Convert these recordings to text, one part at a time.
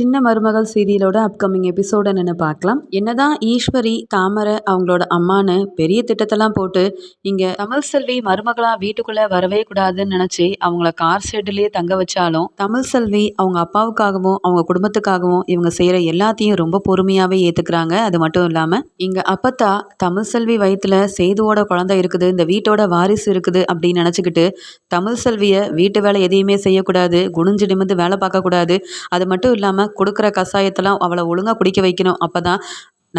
சின்ன மருமகள் சீரியலோட அப்கமிங் எபிசோட நின்று பார்க்கலாம். என்னதான் ஈஸ்வரி தாமரை அவங்களோட அம்மானு பெரிய திட்டத்தெல்லாம் போட்டு இங்கே தமிழ் செல்வி மருமகளாக வீட்டுக்குள்ளே வரவே கூடாதுன்னு நினச்சி அவங்கள கார் ஷெட்லேயே தங்க வச்சாலும் தமிழ் செல்வி அவங்க அப்பாவுக்காகவும் அவங்க குடும்பத்துக்காகவும் இவங்க செய்கிற எல்லாத்தையும் ரொம்ப பொறுமையாகவே ஏற்றுக்கிறாங்க அது மட்டும் இல்லாமல் இங்கே அப்பத்தா தமிழ் செல்வி வயிற்றுல செய்துவோட குழந்தை இருக்குது இந்த வீட்டோட வாரிசு இருக்குது அப்படின்னு நினச்சிக்கிட்டு தமிழ் செல்வியை வீட்டு வேலை எதையுமே செய்யக்கூடாது குனிஞ்சு நிமிந்து வேலை பார்க்கக்கூடாது. அது மட்டும் இல்லாமல் கொடுக்குற கஷாயத்தெல்லாம் அவளை ஒழுங்காக குடிக்க வைக்கணும். அப்போ தான்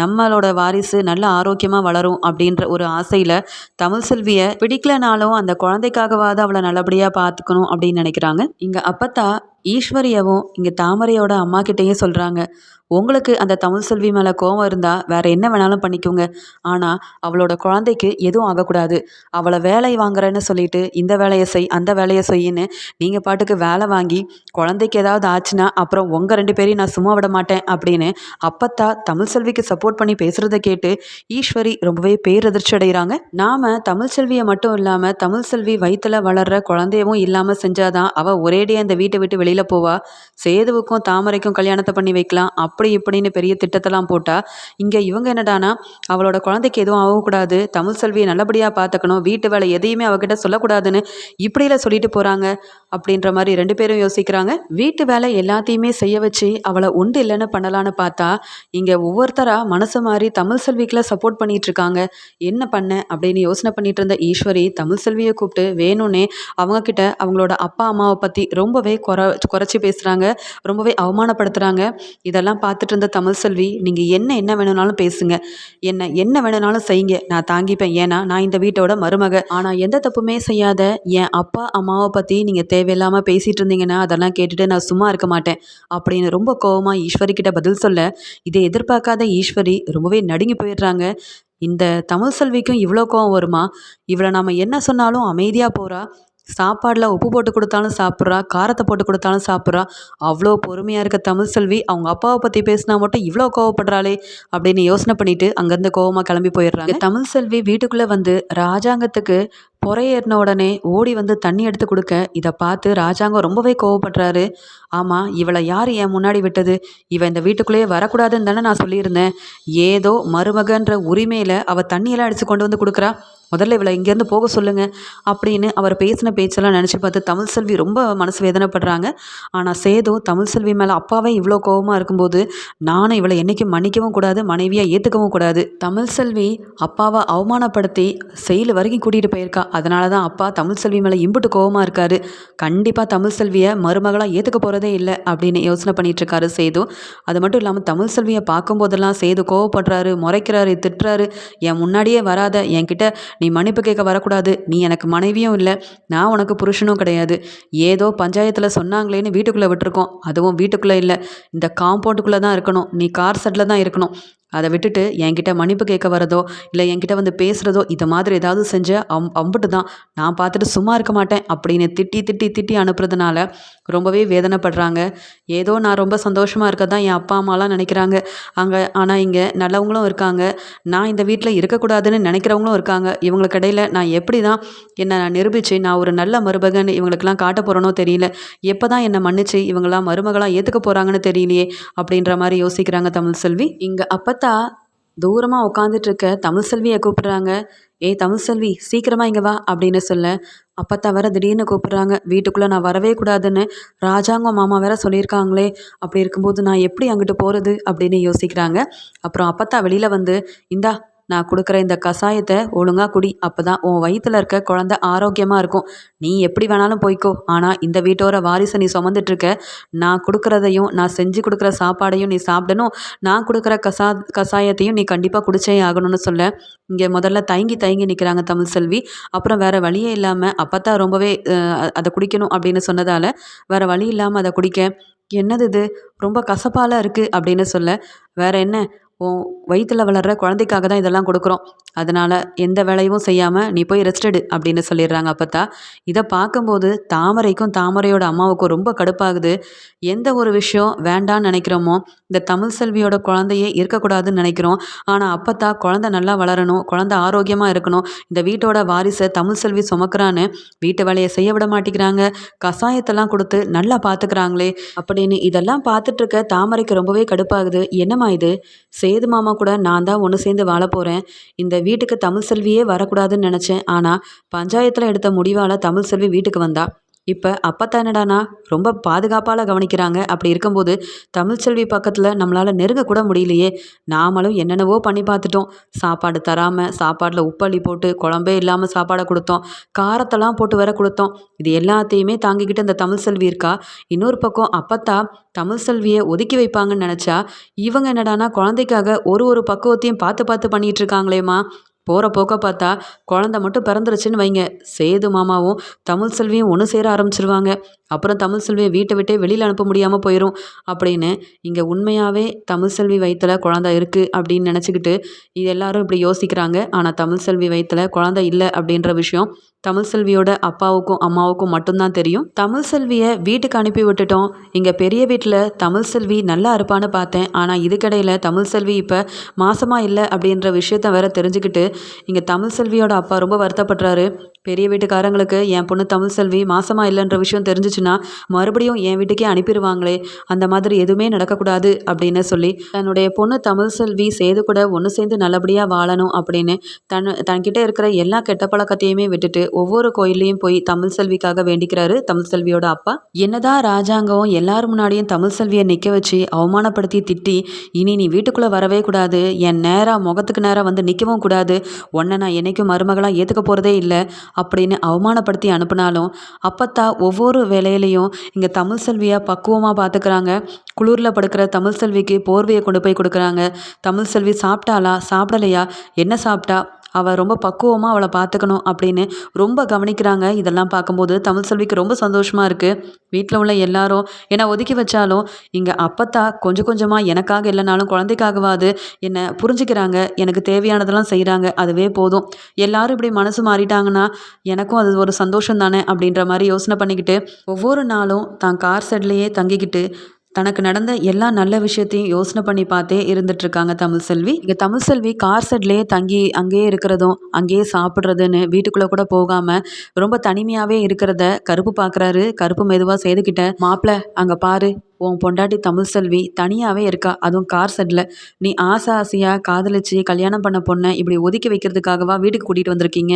நம்மளோட வாரிசு நல்ல ஆரோக்கியமாக வளரும் அப்படின்ற ஒரு ஆசையில் தமிழ் செல்வியை பிடிக்கலனாலும் அந்த குழந்தைக்காகவாவது அவளை நல்லபடியாக பார்த்துக்கணும் அப்படின்னு நினைக்கிறாங்க. இங்கே அப்பத்தா ஈஸ்வரியவும் இங்கே தாமரையோட அம்மா கிட்டேயும் சொல்கிறாங்க உங்களுக்கு அந்த தமிழ் செல்வி மேலே கோவம் இருந்தால் வேறு என்ன வேணாலும் பண்ணிக்கோங்க. ஆனால் அவளோட குழந்தைக்கு எதுவும் ஆகக்கூடாது. அவளை வேலை வாங்குறேன்னு சொல்லிட்டு இந்த வேலையை செய் அந்த வேலையை செய்யின்னு நீங்கள் பாட்டுக்கு வேலை வாங்கி குழந்தைக்கு ஏதாவது ஆச்சுன்னா அப்புறம் உங்கள் ரெண்டு பேரையும் நான் சும்மா விட மாட்டேன் அப்படின்னு அப்பத்தா தமிழ் செல்விக்கு சப்போர்ட் பண்ணி பேசுகிறத கேட்டு ஈஸ்வரி ரொம்பவே பேரதிர்ச்சி அடைகிறாங்க நாம் தமிழ் செல்வியை மட்டும் இல்லாமல் தமிழ் செல்வி வயிற்றில் வளர்கிற குழந்தையவும் இல்லாமல் செஞ்சாதான் அவள் ஒரேடியாக இந்த வீட்டை விட்டு வெளியில் போவா. சேதுவுக்கும் தாமரைக்கும் கல்யாணத்தை பண்ணி வைக்கலாம். அப்படி அப்படி இப்படின்னு பெரிய திட்டத்தெல்லாம் போட்டால் இங்கே இவங்க என்னடானா அவளோட குழந்தைக்கு எதுவும் ஆகக்கூடாது தமிழ் செல்வியை நல்லபடியாக பார்த்துக்கணும் வீட்டு வேலை எதையுமே அவகிட்ட சொல்லக்கூடாதுன்னு இப்படியில் சொல்லிட்டு போகிறாங்க அப்படின்ற மாதிரி ரெண்டு பேரும் யோசிக்கிறாங்க. வீட்டு வேலை எல்லாத்தையுமே செய்ய வச்சு அவளை உண்டு இல்லைன்னு பண்ணலான்னு பார்த்தா இங்கே ஒவ்வொருத்தராக மனசு மாதிரி தமிழ் செல்விக்குள்ள சப்போர்ட் பண்ணிட்டு இருக்காங்க. என்ன பண்ண அப்படின்னு யோசனை பண்ணிட்டு இருந்த ஈஸ்வரி தமிழ் செல்வியை கூப்பிட்டு வேணும்னே அவங்கக்கிட்ட அவங்களோட அப்பா அம்மாவை பற்றி ரொம்பவே குறை குறைச்சி பேசுகிறாங்க ரொம்பவே அவமானப்படுத்துகிறாங்க இதெல்லாம் பார்த்துட்டு இருந்த தமிழ் செல்வி நீங்கள் என்ன என்ன வேணும்னாலும் பேசுங்க. என்ன என்ன வேணும்னாலும் செய்யுங்க. நான் தாங்கிப்பேன். ஏன்னா நான் இந்த வீட்டோட மருமக. ஆனால் எந்த தப்புமே செய்யாத என் அப்பா அம்மாவை பற்றி நீங்கள் தேவையில்லாமல் பேசிகிட்டு இருந்தீங்கன்னா அதெல்லாம் கேட்டுட்டு நான் சும்மா இருக்க மாட்டேன். அப்படின்னு ரொம்ப கோவமாக ஈஸ்வரி கிட்ட பதில் சொல்ல இதை எதிர்பார்க்காத ஈஸ்வரி ரொம்பவே நடுங்கி போயிடுறாங்க. இந்த தமிழ் செல்விக்கும் இவ்வளோ கோவம் வருமா? இவளை நாம் என்ன சொன்னாலும் அமைதியாக போகிறா சாப்பாடில் உப்பு போட்டு கொடுத்தாலும் சாப்பிட்றா காரத்தை போட்டு கொடுத்தாலும் சாப்பிட்றா. அவ்வளோ பொறுமையாக இருக்க தமிழ் செல்வி அவங்க அப்பாவை பற்றி பேசினா மட்டும் இவ்வளோ கோவப்படுறாளே அப்படின்னு யோசனை பண்ணிட்டு அங்கேருந்து கோவமாக கிளம்பி போயிடுறாங்க. தமிழ் செல்வி வீட்டுக்குள்ளே வந்து ராஜாங்கத்துக்கு புறையேறின உடனே ஓடி வந்து தண்ணி எடுத்து கொடுக்க இதை பார்த்து ராஜாங்கம் ரொம்பவே கோவப்படுறாரு. ஆமாம் இவளை யார் என் முன்னாடி விட்டது? இவன் இந்த வீட்டுக்குள்ளேயே வரக்கூடாதுன்னு தானே நான் சொல்லியிருந்தேன். ஏதோ மருமகன்ற உரிமையில் அவள் தண்ணியெல்லாம் அடித்து கொண்டு வந்து கொடுக்குறா. முதல்ல இவளை இங்கேருந்து போக சொல்லுங்கள் அப்படின்னு அவர் பேசின பேச்செல்லாம் நினச்சி பார்த்து தமிழ் செல்வி ரொம்ப மனசு வேதனைப்படுறாங்க. ஆனால் சேது தமிழ் செல்வி மேலே அப்பாவே இவ்வளோ கோபமாக இருக்கும்போது நானும் இவளை என்றைக்கும் மன்னிக்கவும் கூடாது மனைவியாக ஏற்றுக்கவும் கூடாது. தமிழ் செல்வி அப்பாவை அவமானப்படுத்தி செயல் வரைக்கும் கூட்டிகிட்டு போயிருக்கா. அதனால தான் அப்பா தமிழ் செல்வி மேலே இம்புட்டு கோபமாக இருக்காரு. கண்டிப்பாக தமிழ் செல்வியை மருமகளாக ஏற்றுக்க போகிறதே இல்லை அப்படின்னு யோசனை பண்ணிட்டு இருக்காரு சேது. அது மட்டும் இல்லாமல் தமிழ் செல்வியை பார்க்கும்போதெல்லாம் சேது கோவப்படுறாரு முறைக்கிறாரு திட்டுறாரு. என் முன்னாடியே வராத என்கிட்ட நீ மன்னிப்பு கேட்க வரக்கூடாது. நீ எனக்கு மனைவியும் இல்லை. நான் உனக்கு புருஷனும் கிடையாது. ஏதோ பஞ்சாயத்தில் சொன்னாங்களேன்னு வீட்டுக்குள்ளே விட்டுருக்கோம். அதுவும் வீட்டுக்குள்ளே இல்லை. இந்த காம்பவுண்டுக்குள்ளே தான் இருக்கணும். நீ கார் செட்டில் தான் இருக்கணும். அதை விட்டுட்டு என்கிட்ட மன்னிப்பு கேட்க வரதோ இல்லை என்கிட்ட வந்து பேசுகிறதோ இதை மாதிரி ஏதாவது செஞ்ச அம் அம்புட்டு தான். நான் பார்த்துட்டு சும்மா இருக்க மாட்டேன் அப்படின்னு திட்டி திட்டி திட்டி அனுப்புறதுனால ரொம்பவே வேதனைப்படுறாங்க. ஏதோ நான் ரொம்ப சந்தோஷமாக இருக்க தான் என் அப்பா அம்மாலாம் நினைக்கிறாங்க. அங்கே ஆனால் இங்கே நல்லவங்களும் இருக்காங்க. நான் இந்த வீட்டில் இருக்கக்கூடாதுன்னு நினைக்கிறவங்களும் இருக்காங்க. இவங்களுக்கு இடையில நான் எப்படி தான் என்னை நான் நிரூபித்து நான் ஒரு நல்ல மருமகன் இவங்களுக்கெல்லாம் காட்ட போகிறேனோ தெரியல. எப்போ தான் என்னை மன்னிச்சு இவங்களாம் மருமகளாக ஏற்றுக்க போகிறாங்கன்னு தெரியலையே அப்படின்ற மாதிரி யோசிக்கிறாங்க தமிழ் செல்வி. இங்கே அப்போ பார்த்தா தூரமாக உட்காந்துட்ருக்க தமிழ் செல்வியை கூப்பிட்றாங்க. ஏய் தமிழ் செல்வி சீக்கிரமாக இங்கே வா அப்படின்னு சொல்ல. அப்பத்தா வேற திடீர்னு கூப்பிட்றாங்க. வீட்டுக்குள்ளே நான் வரவே கூடாதுன்னு ராஜாங்க மாமா வேற சொல்லியிருக்காங்களே. அப்படி இருக்கும்போது நான் எப்படி அங்கிட்டு போகிறது அப்படின்னு யோசிக்கிறாங்க. அப்புறம் அப்பத்தா வெளியில் வந்து இந்தா நான் கொடுக்குற இந்த கஷாயத்தை ஒழுங்காக குடி. அப்போ தான் உன் வயிற்றில் இருக்க குழந்த ஆரோக்கியமாக இருக்கும். நீ எப்படி வேணாலும் போய்க்கோ. ஆனால் இந்த வீட்டோட வாரிசை நீ சுமந்துட்டுருக்க நான் கொடுக்குறதையும் நான் செஞ்சு கொடுக்குற சாப்பாடையும் நீ சாப்பிடணும். நான் கொடுக்குற கசா கஷாயத்தையும் நீ கண்டிப்பாக குடிச்சே ஆகணும்னு சொல்ல. இங்கே முதல்ல தயங்கி தயங்கி நிற்கிறாங்க தமிழ் செல்வி. அப்புறம் வேறு வழியே இல்லாமல் அப்போ தான் ரொம்பவே அதை குடிக்கணும் அப்படின்னு சொன்னதால் வேறு வழி இல்லாமல் அதை குடிக்க. என்னது இது? ரொம்ப கசப்பால் இருக்குது அப்படின்னு சொல்ல. வேற என்ன? வயித்துல வளர்கிற குழந்தைக்காக தான் இதெல்லாம் கொடுக்குறோம். அதனால் எந்த வேலையும் செய்யாமல் நீ போய் ரெஸ்ட் எடு அப்படின்னு சொல்லிடுறாங்க அப்பத்தா. இதை பார்க்கும்போது தாமரைக்கும் தாமரையோட அம்மாவுக்கும் ரொம்ப கடுப்பாகுது. எந்த ஒரு விஷயம் வேண்டான்னு நினைக்கிறோமோ இந்த தமிழ் செல்வியோட குழந்தையே இருக்கக்கூடாதுன்னு நினைக்கிறோம். ஆனால் அப்பத்தா குழந்தை நல்லா வளரணும் குழந்தை ஆரோக்கியமாக இருக்கணும். இந்த வீட்டோட வாரிசை தமிழ் செல்வி சுமக்கிறான்னு வீட்டு வேலையை செய்ய விட மாட்டேங்கிறாங்க. கஷாயத்தெல்லாம் கொடுத்து நல்லா பார்த்துக்கிறாங்களே அப்படின்னு இதெல்லாம் பார்த்துட்ருக்க தாமரைக்கு ரொம்பவே கடுப்பாகுது. என்னம்மா இது? சேது மாமா கூட நான் தான் ஒன்று சேர்ந்து வாழ போகிறேன் இந்த வீட்டுக்கு தமிழ் செல்வியே வரக்கூடாதுன்னு நினச்சேன். ஆனால் பஞ்சாயத்தில் எடுத்த முடிவால் தமிழ் செல்வி வீட்டுக்கு வந்தா. இப்போ அப்பத்தா என்னடானா ரொம்ப பாதுகாப்பால் கவனிக்கிறாங்க. அப்படி இருக்கும்போது தமிழ்ச்செல்வி பக்கத்தில் நம்மளால் நெருங்கக்கூட முடியலையே. நாமளும் என்னென்னவோ பண்ணி பார்த்துட்டோம். சாப்பாடு தராமல் சாப்பாடில் உப்பள்ளி போட்டு குழம்பே இல்லாமல் சாப்பாடை கொடுத்தோம். காரத்தெல்லாம் போட்டு வர கொடுத்தோம். இது எல்லாத்தையுமே தாங்கிக்கிட்டு இந்த தமிழ் செல்வி இருக்கா? இன்னொரு பக்கம் அப்பத்தா தமிழ் செல்வியை ஒதுக்கி வைப்பாங்கன்னு நினச்சா இவங்க என்னடானா குழந்தைக்காக ஒரு ஒரு பக்குவத்தையும் பார்த்து பார்த்து பண்ணிகிட்டு இருக்காங்களேம்மா. போகிற போக்க பார்த்தா குழந்த மட்டும் பிறந்துருச்சுன்னு வைங்க. சேது மாமாவும் தமிழ் செல்வியும் ஒன்று சேர ஆரம்பிச்சிருவாங்க. அப்புறம் தமிழ் செல்வியை வீட்டை விட்டே வெளியில் அனுப்ப முடியாமல் போயிடும் அப்படின்னு இங்கே உண்மையாகவே தமிழ் செல்வி வயிற்றில் குழந்த இருக்குது அப்படின்னு நினச்சிக்கிட்டு இது எல்லாரும் இப்படி யோசிக்கிறாங்க. ஆனால் தமிழ் செல்வி வயிற்றில் குழந்த இல்லை அப்படின்ற விஷயம் தமிழ் செல்வியோட அப்பாவுக்கும் அம்மாவுக்கும் மட்டும்தான் தெரியும். தமிழ் செல்வியை வீட்டுக்கு அனுப்பி விட்டுட்டோம். இங்கே பெரிய வீட்டில் தமிழ் செல்வி நல்லா இருப்பான்னு பார்த்தேன். ஆனால் இதுக்கடையில் தமிழ் செல்வி இப்போ மாசமாக இல்லை அப்படின்ற விஷயத்த வேற தெரிஞ்சுக்கிட்டு இங்கே தமிழ் செல்வியோட அப்பா ரொம்ப வருத்தப்படுறாரு. பெரிய வீட்டுக்காரங்களுக்கு என் பொண்ணு தமிழ் செல்வி மாசமாக இல்லைன்ற விஷயம் தெரிஞ்சிச்சுன்னா மறுபடியும் என் வீட்டுக்கே அனுப்பிடுவாங்களே அந்த மாதிரி எதுவுமே நடக்கக்கூடாது அப்படின்னு சொல்லி தன்னுடைய பொண்ணு தமிழ் செல்வி சேது கூட ஒன்று சேர்ந்து நல்லபடியாக வாழணும் அப்படின்னு தன் தன்கிட்ட இருக்கிற எல்லா கெட்ட பழக்கத்தையுமே விட்டுட்டு ஒவ்வொரு கோயிலையும் போய் தமிழ் செல்விக்காக வேண்டிக்கிறாரு தமிழ் செல்வியோட அப்பா. என்னதான் ராஜாங்கம் எல்லாரும் முன்னாடியும் தமிழ் செல்வியை நிற்க வச்சு அவமானப்படுத்தி திட்டி இனி நீ வீட்டுக்குள்ளே வரவே கூடாது என் நேராக முகத்துக்கு நேராக வந்து நிற்கவும் கூடாது உன்னை நான் என்னைக்கும் மருமகளாக ஏற்றுக்க போகிறதே இல்லை அப்படின்னு அவமானப்படுத்தி அனுப்புனாலும் அப்பத்தா ஒவ்வொரு வேலையிலையும் இங்கே தமிழ் செல்வியை பக்குவமாக பார்த்துக்கிறாங்க குளிரில் படுக்கிற தமிழ் செல்விக்கு போர்வையை கொண்டு போய் கொடுக்குறாங்க. தமிழ் செல்வி சாப்பிட்டாளா? சாப்பிடலையா? என்ன சாப்பிட்டா? அவள் ரொம்ப பக்குவமாக அவளை பார்த்துக்கணும் அப்படின்னு ரொம்ப கவனிக்கிறாங்க. இதெல்லாம் பார்க்கும்போது தமிழ் செல்விக்கு ரொம்ப சந்தோஷமாக இருக்குது வீட்டில் உள்ள எல்லாரும் என்னை ஒதுக்கி வச்சாலும் இங்கே அப்பத்தா கொஞ்சம் கொஞ்சமாக எனக்காக இல்லைனாலும் குழந்தைக்காகவாது என்னை புரிஞ்சுக்கிறாங்க. எனக்கு தேவையானதெல்லாம் செய்கிறாங்க அதுவே போதும். எல்லாரும் இப்படி மனசு மாறிட்டாங்கன்னா எனக்கும் அது ஒரு சந்தோஷம் தானே? அப்படின்ற மாதிரி யோசனை பண்ணிக்கிட்டு ஒவ்வொரு நாளும் தான் கார் செட்லேயே தங்கிக்கிட்டு தனக்கு நடந்த எல்லா நல்ல விஷயத்தையும் யோசனை பண்ணி பார்த்தே இருந்துட்டுருக்காங்க தமிழ் செல்வி. இங்கே தமிழ் செல்வி கார் செட்லேயே தங்கி அங்கேயே இருக்கிறதும் அங்கேயே சாப்பிட்றதுன்னு வீட்டுக்குள்ளே கூட போகாமல் ரொம்ப தனிமையாகவே இருக்கிறத கருப்பு பார்க்குறாரு கருப்பு மெதுவாக செய்துக்கிட்ட. மாப்பிள்ள அங்கே பாரு. உன் பொண்டாட்டி தமிழ் செல்வி தனியாகவே இருக்கா? அதுவும் கார் செட்டில் நீ ஆசை ஆசையாக காதலிச்சு கல்யாணம் பண்ண பொண்ணை இப்படி ஒதுக்கி வைக்கிறதுக்காகவா வீட்டுக்கு கூட்டிகிட்டு வந்திருக்கீங்க?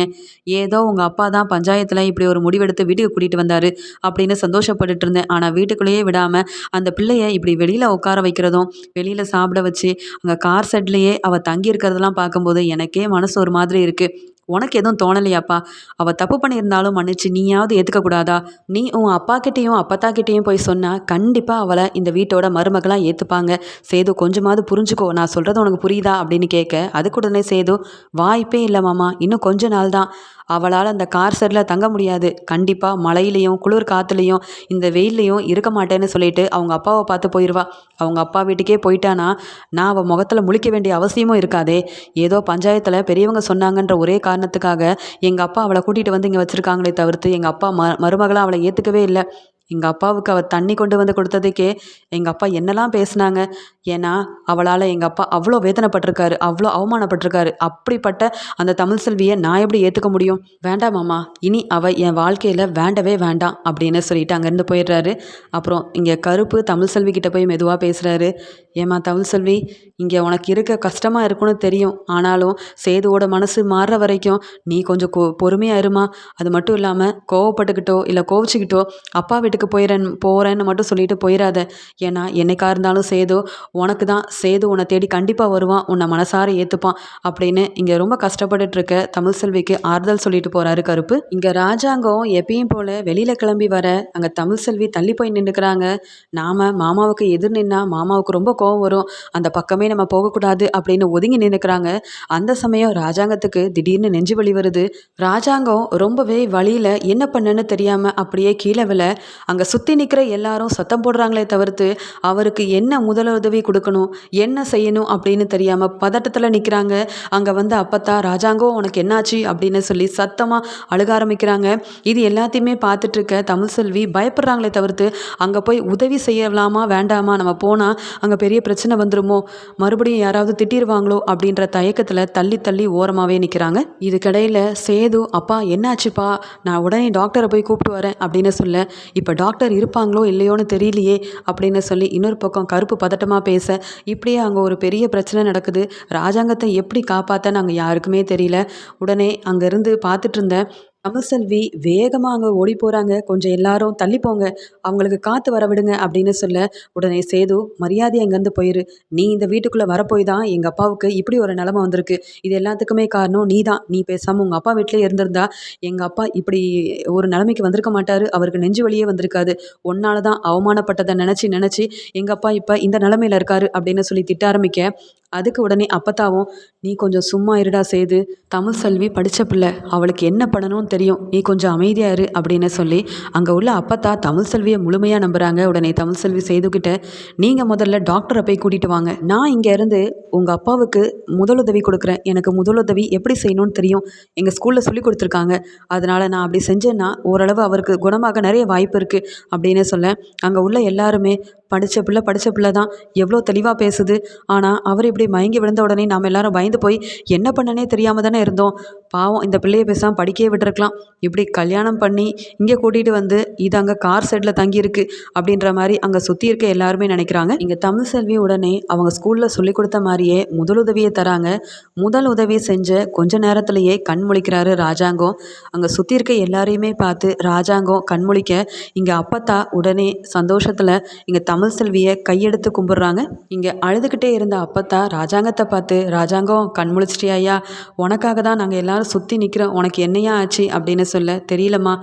ஏதோ உங்கள் அப்பா தான் பஞ்சாயத்தில் இப்படி ஒரு முடிவெடுத்து வீட்டுக்கு கூட்டிகிட்டு வந்தார் அப்படின்னு சந்தோஷப்பட்டுட்டு இருந்தேன். ஆனால் வீட்டுக்குள்ளேயே விடாமல் அந்த பிள்ளையை இப்படி வெளியில் உட்கார வைக்கிறதும் வெளியில் சாப்பிட வச்சு அங்கே கார் செட்லேயே அவள் தங்கி இருக்கிறதெல்லாம் பார்க்கும்போது எனக்கே மனசு ஒரு மாதிரி இருக்குது உனக்கு எதுவும் தோணலையாப்பா? அவள் தப்பு பண்ணியிருந்தாலும் மன்னிச்சு நீயாவது ஏற்றுக்கக்கூடாதா நீ உன் அப்பா கிட்டேயும் அப்பத்தா கிட்டேயும் போய் சொன்னால் கண்டிப்பாக அவளை இந்த வீட்டோட மருமகளாக ஏற்றுப்பாங்க சேது கொஞ்சமாவது புரிஞ்சுக்கோ. நான் சொல்கிறது உனக்கு புரியுதா? அப்படின்னு கேட்க அதுக்குடனே சேது வாய்ப்பே இல்லை மாமா. இன்னும் கொஞ்ச நாள் தான் அவளால் அந்த கார் செட்டில் தங்க முடியாது. கண்டிப்பாக மழையிலையும் குளிர் காற்றுலையும் இந்த வெயில்லையும் இருக்க மாட்டேன்னு சொல்லிட்டு அவங்க அப்பாவை பார்த்து போயிடுவா அவங்க அப்பா வீட்டுக்கே போயிட்டானா நான் அவள் முகத்தில் முழிக்க வேண்டிய அவசியமும் இருக்காதே. ஏதோ பஞ்சாயத்தில் பெரியவங்க சொன்னாங்கன்ற ஒரே காரணத்துக்காக எங்கள் அப்பா அவளை கூட்டிகிட்டு வந்து இங்கே வச்சுருக்காங்களே தவிர்த்து எங்கள் அப்பா ம மருமகளாக அவளை ஏற்றுக்கவே இல்லை. எங்கள் அப்பாவுக்கு அவள் தண்ணி கொண்டு வந்து கொடுத்ததுக்கே எங்கள் அப்பா என்னெல்லாம் பேசினாங்க. ஏன்னா அவளால் எங்கள் அப்பா அவ்வளோ வேதனைப்பட்டிருக்காரு அவ்வளோ அவமானப்பட்டிருக்காரு. அப்படிப்பட்ட அந்த தமிழ் செல்வியை நான் எப்படி ஏற்றுக்க முடியும்? வேண்டாம் மாமா இனி அவள் என் வாழ்க்கையில் வேண்டவே வேண்டாம் அப்படின்னு சொல்லிட்டு அங்கேருந்து போயிடுறாரு. அப்புறம் இங்கே கருப்பு தமிழ் செல்வி கிட்ட போய் மெதுவாக பேசுகிறாரு ஏம்மா தமிழ் செல்வி இங்கே உனக்கு இருக்க கஷ்டமாக இருக்குன்னு தெரியும். ஆனாலும் சேதுவோட மனசு மாறுற வரைக்கும் நீ கொஞ்சம் கோ பொறுமையாக இருமா. அது மட்டும் இல்லாமல் கோவப்பட்டுக்கிட்டோ இல்லை கோவிச்சுக்கிட்டோ அப்பா வீட்டுக்கு போயிறேன் போகிறேன்னு மட்டும் சொல்லிட்டு போயிடாத ஏன்னா என்னைக்கா இருந்தாலும் சேது உனக்கு தான் சேது உன்னை தேடி கண்டிப்பாக வருவான் உன்னை மனசார ஏற்றுப்பான் அப்படின்னு இங்கே ரொம்ப கஷ்டப்பட்டுட்டு இருக்க தமிழ் செல்விக்கு ஆறுதல் சொல்லிட்டு போகிறாரு கருப்பு. இங்கே ராஜாங்கம் எப்பயும் போல் வெளியில் கிளம்பி வர அங்கே தமிழ் செல்வி தள்ளி போய் நின்றுக்கிறாங்க நாம் மாமாவுக்கு எதிர் நின்னா மாமாவுக்கு ரொம்ப கோ கோவம் வரும். அந்த பக்கமே நம்ம போகக்கூடாது அப்படின்னு ஒதுங்கி நின்றுக்கிறாங்க அந்த சமயம் ராஜாங்கத்துக்கு திடீர்னு நெஞ்சு வலி வருது. ராஜாங்கம் ரொம்பவே வழியில் என்ன பண்ணுன்னு தெரியாமல் அப்படியே கீழே விழ அங்கே சுற்றி நிற்கிற எல்லாரும் சத்தம் போடுறாங்களே தவிர்த்து அவருக்கு என்ன முதலுதவி கொடுக்கணும் என்ன செய்யணும் அப்படின்னு தெரியாமல் பதட்டத்தில் நிற்கிறாங்க அங்கே வந்து அப்பத்தா ராஜாங்கம் உனக்கு என்னாச்சு அப்படின்னு சொல்லி சத்தமாக அழுக ஆரம்பிக்கிறாங்க. இது எல்லாத்தையுமே பார்த்துட்டு இருக்க தமிழ் செல்வி பயப்படுறாங்களே தவிர்த்து அங்கே போய் உதவி செய்யலாமா வேண்டாமா நம்ம போனால் அங்கே பெரிய பிரச்சனை வந்துருமோ? மறுபடியும் யாராவது திட்டிருவாங்களோ? அப்படின்ற தயக்கத்தில் தள்ளி தள்ளி ஓரமாகவே நிற்கிறாங்க இதுக்கடையில் சேது அப்பா என்னாச்சுப்பா? நான் உடனே டாக்டரை போய் கூப்பிட்டு வரேன் அப்படின்னு சொல்ல இப்போ டாக்டர் இருப்பாங்களோ இல்லையோன்னு தெரியலையே அப்படின்னு சொல்லி இன்னொரு பக்கம் கருப்பு பதட்டமாக பேச இப்படியே அங்கே ஒரு பெரிய பிரச்சனை நடக்குது. ராஜாங்கத்தை எப்படி காப்பாற்றன்னு அங்கே யாருக்குமே தெரியல. உடனே அங்கேருந்து பார்த்துட்டு இருந்த தமிழ்செல்வி வேகமாக அங்கே ஓடி போகிறாங்க கொஞ்சம் எல்லாரும் தள்ளி போங்க. அவங்களுக்கு காற்று வர விடுங்க அப்படின்னு சொல்ல உடனே சேது மரியாதை அங்கேருந்து போயிரு? நீ இந்த வீட்டுக்குள்ளே வரப்போய் தான் எங்கள் அப்பாவுக்கு இப்படி ஒரு நிலமை வந்திருக்கு. இது எல்லாத்துக்குமே காரணம் நீ தான் நீ பேசாமல் உங்கள் அப்பா வீட்டிலே இருந்திருந்தா எங்கள் அப்பா இப்படி ஒரு நிலைமைக்கு வந்திருக்க மாட்டார். அவருக்கு நெஞ்சு வழியே வந்திருக்காது. ஒன்னால தான் அவமானப்பட்டதை நினச்சி நினச்சி எங்கள் அப்பா இப்போ இந்த நிலமையில இருக்காரு அப்படின்னு சொல்லி திட்ட ஆரம்பிக்க அதுக்கு உடனே அப்பத்தாவும் நீ கொஞ்சம் சும்மா இருடா சேது. தமிழ் செல்வி படித்த பிள்ளை. அவளுக்கு என்ன பண்ணணும்னு தெரியும். நீ கொஞ்சம் அமைதியாக இரு அப்படின்னு சொல்லி அங்கே உள்ள அப்பத்தா தமிழ் செல்வியை முழுமையாக நம்புகிறாங்க உடனே தமிழ் செல்வி சேதுக்கிட்ட நீங்கள் முதல்ல டாக்டரை போய் கூட்டிகிட்டு வாங்க. நான் இங்கேருந்து உங்கள் அப்பாவுக்கு முதலுதவி கொடுக்குறேன். எனக்கு முதலுதவி எப்படி செய்யணும்னு தெரியும். எங்கள் ஸ்கூலில் சொல்லி கொடுத்துருக்காங்க. அதனால் நான் அப்படி செஞ்சேன்னா ஓரளவு அவருக்கு குணமாக நிறைய வாய்ப்பு இருக்குது அப்படின்னு சொல்ல அங்கே உள்ள எல்லாருமே படித்த பிள்ளை படித்த பிள்ளை தான். எவ்வளோ தெளிவாக பேசுது. ஆனால் அவர் இப்படி மயங்கி விழுந்த உடனே நாம் எல்லாரும் பயந்து போய் என்ன பண்ணனே தெரியாமல் தானே இருந்தோம். பாவம் இந்த பிள்ளையை பேசாமல் படிக்கவே விட்டுருக்கலாம். இப்படி கல்யாணம் பண்ணி இங்கே கூட்டிகிட்டு வந்து இது அங்கே கார் செட்டில் தங்கியிருக்கு அப்படின்ற மாதிரி அங்கே சுற்றி இருக்க எல்லாருமே நினைக்கிறாங்க. இங்கே தமிழ் செல்வி உடனே அவங்க ஸ்கூலில் சொல்லி கொடுத்த மாதிரியே முதலுதவியை தராங்க. முதல் உதவி செஞ்ச கொஞ்ச நேரத்திலேயே கண் முழிக்கிறாரு ராஜாங்கம். அங்கே சுற்றி இருக்க எல்லாரையுமே பார்த்து ராஜாங்கம் கண் முழிக்க இங்கே அப்பத்தா உடனே சந்தோஷத்தில் இங்கே தமிழ் செல்வியை கையெடுத்து கும்பிட்றாங்க. இங்கே அழுதுகிட்டே இருந்த அப்பத்தா ராஜாங்கத்தை பார்த்து ராஜாங்கம் கண் ஐயா? உனக்காக தான் நாங்கள் எல்லாரும் சுற்றி நிற்கிறோம் உனக்கு என்னையா ஆச்சு? அப்படின்னு சொல்ல தெரியலம்மா.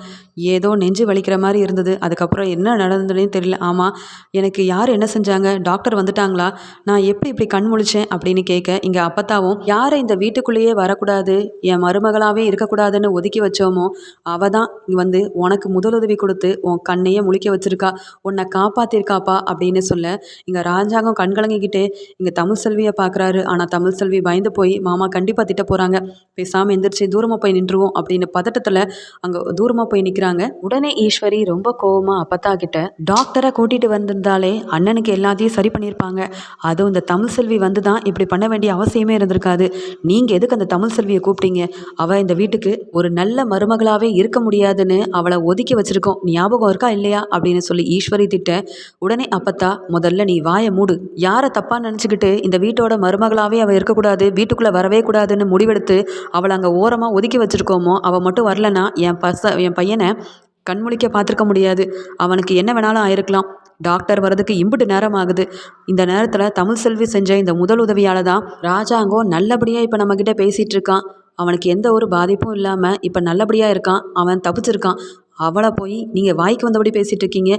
ஏதோ நெஞ்சு வலிக்கிற மாதிரி இருந்தது. அதுக்கப்புறம் என்ன நடந்ததுன்னு தெரியல. ஆமாம் எனக்கு யார் என்ன செஞ்சாங்க? டாக்டர் வந்துட்டாங்களா? நான் எப்படி இப்படி கண் முழிச்சேன்? அப்படின்னு கேட்க இங்கே அப்பத்தாவும் யாரை இந்த வீட்டுக்குள்ளேயே வரக்கூடாது? என் மருமகளாகவே இருக்கக்கூடாதுன்னு ஒதுக்கி வச்சோமோ அவள் தான் வந்து உனக்கு முதலுதவி கொடுத்து உன் கண்ணையே முழிக்க வச்சிருக்கா. உன்னை காப்பாற்றிருக்காப்பா அப்படின்னு சொல்ல இங்கே ராஜாங்கம் கண் கலங்கிக்கிட்டே இங்கே தமிழ் செல்வியை பார்க்குறாரு ஆனால் தமிழ் செல்வி பயந்து போய் மாமா கண்டிப்பாக திட்ட போகிறாங்க பேசாமல் எந்திரிச்சு தூரமாக போய் நின்றுவோம் அப்படின்னு பதட்டத்தில் அங்கே தூரமாக போய் நிற்கிறாங்க உடனே ஈஸ்வரி ரொம்ப கோவமாக அப்பத்தா கிட்ட டாக்டரை கூட்டிகிட்டு வந்திருந்தாலே அண்ணனுக்கு எல்லாத்தையும் சரி பண்ணியிருப்பாங்க. அதுவும் இந்த தமிழ் செல்வி வந்து தான் இப்படி பண்ண வேண்டிய அவசியமே இருந்திருக்காது. நீங்கள் எதுக்கு அந்த தமிழ் செல்வியை கூப்பிட்டீங்க? அவள் இந்த வீட்டுக்கு ஒரு நல்ல மருமகளாகவே இருக்க முடியாதுன்னு அவளை ஒதுக்கி வச்சுருக்கோம். ஞாபகம் இருக்கா இல்லையா? அப்படின்னு சொல்லி ஈஸ்வரி திட்ட உடனே அப்பத்தா முதல்ல நீ வாயை மூடு. யாரை தப்பாக நினச்சிக்கிட்டு இந்த வீட்டோட மருமகளாகவே அவள் இருக்கக்கூடாது வீட்டுக்குள்ளே வரவே கூடாதுன்னு முடிவெடுத்து அவளை அங்கே ஓரமாக ஒதுக்கி வச்சுருக்கோமோ அவள் மட்டும் வரலனா என் பச என் பையனை கண்முழிக்க பார்த்துருக்க முடியாது. அவனுக்கு என்ன வேணாலும் ஆயிருக்கலாம். டாக்டர் வர்றதுக்கு இம்புட்டு நேரம் ஆகுது இந்த நேரத்தில் தமிழ் செல்வி செஞ்ச இந்த முதல் உதவியால் தான் ராஜாங்கோ நல்லபடியாக இப்போ நம்மக்கிட்ட பேசிகிட்டு இருக்கான். அவனுக்கு எந்த ஒரு பாதிப்பும் இல்லாமல் இப்போ நல்லபடியாக இருக்கான். அவன் தப்பிச்சிருக்கான். அவளை போய் நீங்கள் வாய்க்கு வந்தபடி பேசிகிட்டு இருக்கீங்க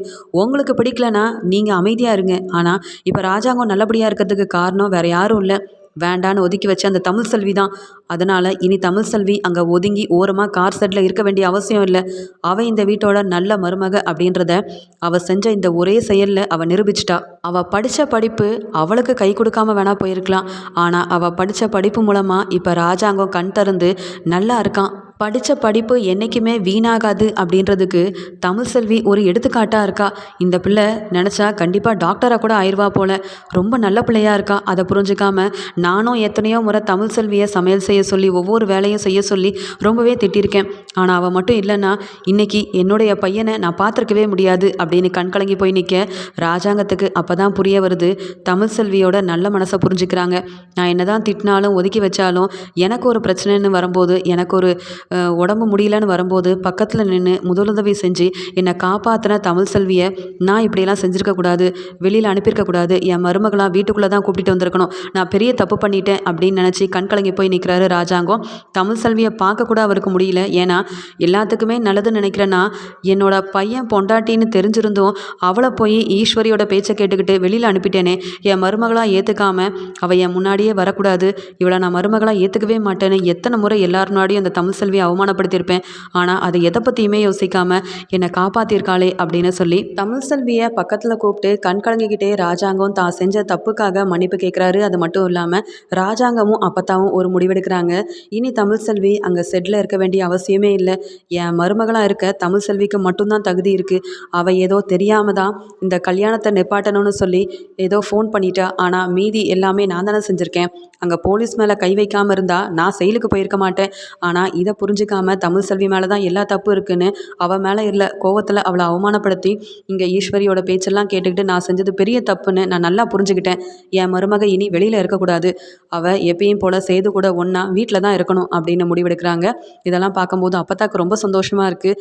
உங்களுக்கு பிடிக்கலனா நீங்கள் அமைதியாக இருங்க. ஆனால் இப்போ ராஜாங்கம் நல்லபடியாக இருக்கிறதுக்கு காரணம் வேறு யாரும் இல்லை. வேண்டான்னு ஒதுக்கி வச்ச அந்த தமிழ் செல்வி தான். அதனால் இனி தமிழ் செல்வி அங்கே ஒதுங்கி ஓரமாக கார் செட்டில் இருக்க வேண்டிய அவசியம் இல்லை. அவள் இந்த வீட்டோட நல்ல மருமக அப்படின்றத அவள் செஞ்ச இந்த ஒரே செயலில் அவள் நிரூபிச்சிட்டா. அவள் படித்த படிப்பு அவளுக்கு கை கொடுக்காம வேணா போயிருக்கலாம். ஆனால் அவள் படித்த படிப்பு மூலமாக இப்போ ராஜாங்கம் கண் திறந்து நல்லா இருக்கான். படித்த படிப்பு என்றைக்குமே வீணாகாது அப்படின்றதுக்கு தமிழ் செல்வி ஒரு எடுத்துக்காட்டாக இருக்கா? இந்த பிள்ளை நினச்சா கண்டிப்பாக டாக்டராக கூட ஆயிடுவா போல். ரொம்ப நல்ல பிள்ளையாக இருக்கா? அதை புரிஞ்சுக்காமல் நானும் எத்தனையோ முறை தமிழ் செல்வியை சமையல் செய்ய சொல்லி ஒவ்வொரு வேலையும் செய்ய சொல்லி ரொம்பவே திட்டியிருக்கேன் ஆனால் அவள் மட்டும் இல்லைன்னா இன்றைக்கி என்னுடைய பையனை நான் பார்த்துருக்கவே முடியாது அப்படின்னு கண் கலங்கி போய் நிற்க ராஜாங்கத்துக்கு அப்போ தான் புரிய வருது. தமிழ் செல்வியோட நல்ல மனசை புரிஞ்சுக்கிறாங்க. நான் என்ன தான் திட்டினாலும் ஒதுக்கி வச்சாலும் எனக்கு ஒரு பிரச்சனைன்னு வரும்போது எனக்கு ஒரு உடம்பு முடியலன்னு வரும்போது பக்கத்தில் நின்று முதலுதவி செஞ்சு என்னை காப்பாற்றின தமிழ் செல்வியை நான் இப்படியெல்லாம் செஞ்சுருக்கக்கூடாது வெளியில் அனுப்பியிருக்கக்கூடாது என் மருமகளாக வீட்டுக்குள்ளே தான் கூப்பிட்டு வந்திருக்கணும். நான் பெரிய தப்பு பண்ணிட்டேன் அப்படின்னு நினச்சி கண் கலங்கி போய் நிற்கிறாரு ராஜாங்கம். தமிழ் செல்வியை பார்க்கக்கூட அவருக்கு முடியல. ஏன்னா எல்லாத்துக்குமே நல்லதுன்னு நினைக்கிறேன்னா என்னோட பையன் பொண்டாட்டின்னு தெரிஞ்சிருந்தும் அவளை போய் ஈஸ்வரியோட பேச்சை கேட்டுக்கிட்டு வெளியில் அனுப்பிட்டேனே. என் மருமகளாக ஏற்றுக்காம அவள் என் முன்னாடியே வரக்கூடாது. இவளை நான் மருமகளாக ஏற்றுக்கவே மாட்டேன்னு எத்தனை முறை எல்லார் முன்னாடியும் அந்த தமிழ் செல்வி செல்வி அவமானப்படுத்தியிருப்பேன். ஆனால் அதை எதை பற்றியுமே யோசிக்காமல் என்னை காப்பாற்றிருக்காளே அப்படின்னு சொல்லி தமிழ் செல்வியை பக்கத்தில் கூப்பிட்டு கண் கலங்கிக்கிட்டே ராஜாங்கம் தான் செஞ்ச தப்புக்காக மன்னிப்பு கேட்குறாரு அது மட்டும் இல்லாமல் ராஜாங்கமும் அப்பத்தாவும் ஒரு முடிவெடுக்கிறாங்க. இனி தமிழ் செல்வி அங்கே செட்டில் இருக்க வேண்டிய அவசியமே இல்லை. என் மருமகளாக இருக்க தமிழ் செல்விக்கு மட்டும்தான் தகுதி இருக்குது அவள் ஏதோ தெரியாமல் தான் இந்த கல்யாணத்தை நிப்பாட்டணும்னு சொல்லி ஏதோ ஃபோன் பண்ணிட்டா. ஆனால் மீதி எல்லாமே நான் தானே செஞ்சுருக்கேன். அங்கே போலீஸ் மேலே கை வைக்காமல் இருந்தால் நான் செயலுக்கு போயிருக்க மாட்டேன். ஆனால் இதை புரிஞ்சுக்காம தமிழ் செல்வி மேலே தான் எல்லா தப்பு இருக்குன்னு அவள் மேலே இல்லை கோவத்தில் அவளை அவமானப்படுத்தி இங்கே ஈஸ்வரியோட பேச்செல்லாம் கேட்டுக்கிட்டு நான் செஞ்சது பெரிய தப்புன்னு நான் நல்லா புரிஞ்சுக்கிட்டேன். என் மருமக இனி வெளியில் இருக்கக்கூடாது அவள் எப்பயும் போல் சேது கூட ஒன்றா வீட்டில் தான் இருக்கணும் அப்படின்னு முடிவெடுக்கிறாங்க. இதெல்லாம் பார்க்கும்போது அப்பத்தாக்கு ரொம்ப சந்தோஷமாக இருக்குது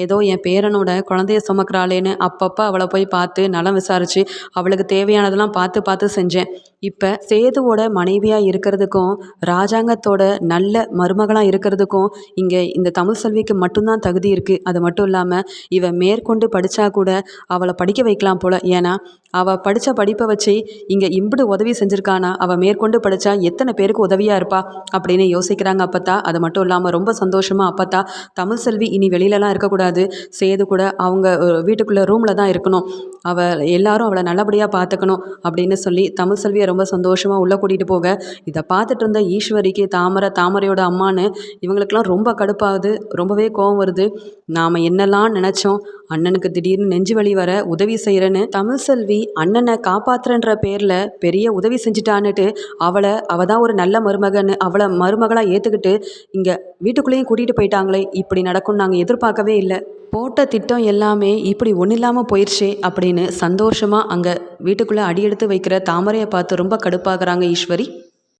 ஏதோ என் பேரனோட குழந்தைய சுமக்கிறாளேன்னு அப்பப்போ அவளை போய் பார்த்து நலம் விசாரித்து அவளுக்கு தேவையானதெல்லாம் பார்த்து பார்த்து செஞ்சேன். இப்போ சேதுவோட மனைவியாக இருக்கிறதுக்கும் ராஜாங்கத்தோட நல்ல மருமகளாக இருக்கிறதுக்கும் இங்கே இந்த தமிழ் செல்விக்கு மட்டும்தான் தகுதி இருக்குது அது மட்டும் இல்லாமல் இவன் மேற்கொண்டு படித்தா கூட அவளை படிக்க வைக்கலாம் போல். ஏன்னா அவள் படித்த படிப்பை வச்சு இங்கே இம்புடு உதவி செஞ்சுருக்கானா? அவள் மேற்கொண்டு படித்தா எத்தனை பேருக்கு உதவியாக இருப்பா? அப்படின்னு யோசிக்கிறாங்க அப்பத்தா. அது மட்டும் இல்லாமல் ரொம்ப சந்தோஷமாக அப்பத்தா தமிழ் செல்வி இனி வெளியிலலாம் இருக்கக்கூடாது. சேது கூட அவங்க வீட்டுக்குள்ளே ரூமில் தான் இருக்கணும். அவள் எல்லாரும் அவளை நல்லபடியாக பார்த்துக்கணும் அப்படின்னு சொல்லி தமிழ் செல்வியை ரொம்ப சந்தோஷமாக உள்ளே கூட்டிகிட்டு போக. இதை பார்த்துட்டு இருந்த ஈஸ்வரிக்கு தாமரை தாமரையோட அம்மான்னு இவங்களுக்கெல்லாம் ரொம்ப கடுப்பாகுது ரொம்பவே கோவம் வருது. நாம் என்னெல்லாம் நினச்சோம் அண்ணனுக்கு திடீர்னு நெஞ்சு வலி வர உதவி செய்கிறேன்னு தமிழ் செல்வி அண்ணனை காப்பாத்துறன்ற பேரில் பெரிய உதவி செஞ்சுட்டான்னுட்டு அவளை அவள் தான் ஒரு நல்ல மருமகன்னு அவளை மருமகளாக ஏற்றுக்கிட்டு இங்கே வீட்டுக்குள்ளேயும் கூட்டிகிட்டு போயிட்டாங்களே இப்படி நடக்கும்னு நாங்கள் எதிர்பார்க்கவே இல்லை. போட்ட திட்டம் எல்லாமே இப்படி ஒன்றும் இல்லாமல் போயிடுச்சே அப்படின்னு சந்தோஷமாக அங்கே வீட்டுக்குள்ளே அடியெடுத்து வைக்கிற தாமரையை பார்த்து ரொம்ப கடுப்பாகிறாங்க ஈஸ்வரி.